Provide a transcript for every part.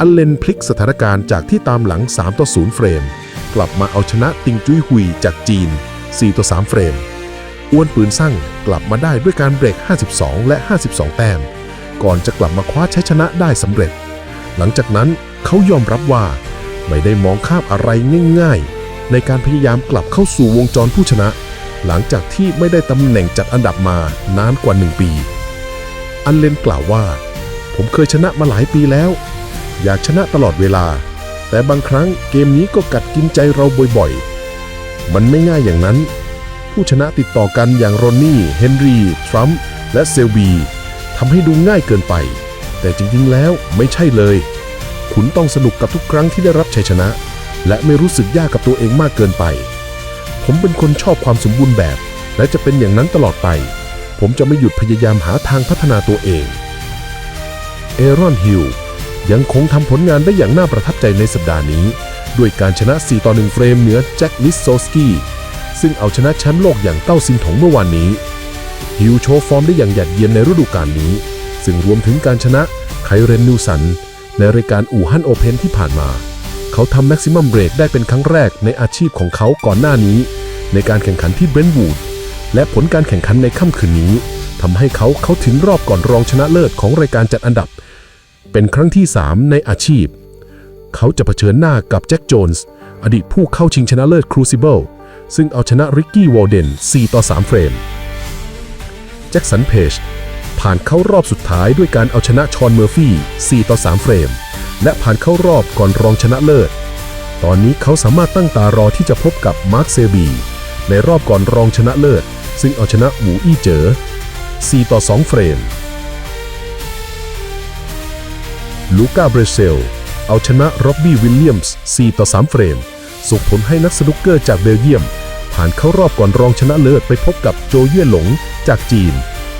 อันเลนพลิกสถานการณ์จากที่ตามหลัง 3 ต่อ 0 เฟรม กลับมาเอาชนะติงจุ้ยหุยจากจีน 4 ต่อ 3 เฟรม อ้วนปืนสั่งกลับมาได้ด้วยการเบรก 52 และ 52 แต้ม ก่อนจะกลับมาคว้าชัยชนะได้สำเร็จ หลังจากนั้นเขายอมรับว่า ไม่ได้มองข้ามอะไรง่ายๆ ในการพยายามกลับเข้าสู่วงจรผู้ชนะ หลังจากที่ไม่ได้ตำแหน่งจัดอันดับมานานกว่า 1 ปี อันเลนกล่าวว่า ผมเคยชนะมาหลายปีแล้ว อยากชนะตลอดเวลา แต่บางครั้งเกมนี้ก็กัดกินใจเราบ่อยๆ มันไม่ง่ายอย่างนั้น ผู้ชนะติดต่อกันอย่างโรนนี่ เฮนรี่ทรัมป์ และเซลบีทำให้ดูง่ายเกินไป แต่จริงๆ แล้วไม่ใช่เลย คุณต้องสนุกกับทุกครั้งที่ได้รับชัยชนะ และไม่รู้สึกยากกับตัวเองมากเกินไป ผมเป็นคนชอบความสมบูรณ์แบบ และจะเป็นอย่างนั้นตลอดไป ผมจะไม่หยุดพยายามหาทางพัฒนาตัวเอง เอรอนฮิล ยังคงทำผลงานได้อย่างน่าประทับใจในสัปดาห์นี้ ด้วยการชนะ 4 ต่อ 1 เฟรมเหนือแจ็คลิสโซสกี้ซึ่งเอาชนะแชมป์โลกอย่างเต้าซินถงเมื่อวานนี้ ฮิวโชว์ฟอร์มได้อย่างหยัดเยียนในฤดูกาลนี้ ซึ่งรวมถึงการชนะไคเรนนิวสัน ในรายการอู่ฮั่นโอเพนที่ผ่านมา เขาทำแม็กซิมัมเบรกได้เป็นครั้งแรกในอาชีพของเขาก่อนหน้านี้ ในการแข่งขันที่เบรนท์วูดและผลการแข่งขันในค่ำคืนนี้ทำให้เขาเข้าถึงรอบก่อนรองชนะเลิศของรายการจัดอันดับ เป็นครั้งที่ 3 ในอาชีพ เขาจะเผชิญหน้ากับแจ็คโจนส์อดีตผู้เข้าชิงชนะเลิศครูซิเบิลซึ่งเอาชนะริกกี้วอลเดน 4 ต่อ 3 เฟรม แจ็คสันเพจผ่านเข้ารอบสุดท้ายด้วยการเอาชนะชอนเมอร์ฟี่ 4 ต่อ 3 เฟรม และผ่านเข้ารอบก่อนรองชนะเลิศ ตอนนี้เขาสามารถตั้งตารอที่จะพบกับมาร์คเซบี ในรอบก่อนรองชนะเลิศ ซึ่งเอาชนะหวูอี้เจ๋อ 4 ต่อ 2 เฟรม ลูก้าเบรเซล เอาชนะร็อบบี้วิลเลียมส์ 4 ต่อ 3 เฟรม ส่งผลให้นักสนุกเกอร์จากเบลเยียม ผ่านเข้ารอบก่อนรองชนะเลิศไปพบกับโจเย่หลงจากจีน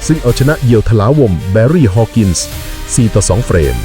ซึ่งเอาชนะเยียวทลาวมแบร์รี่ฮอว์กินส์ 4 ต่อ 2 เฟรม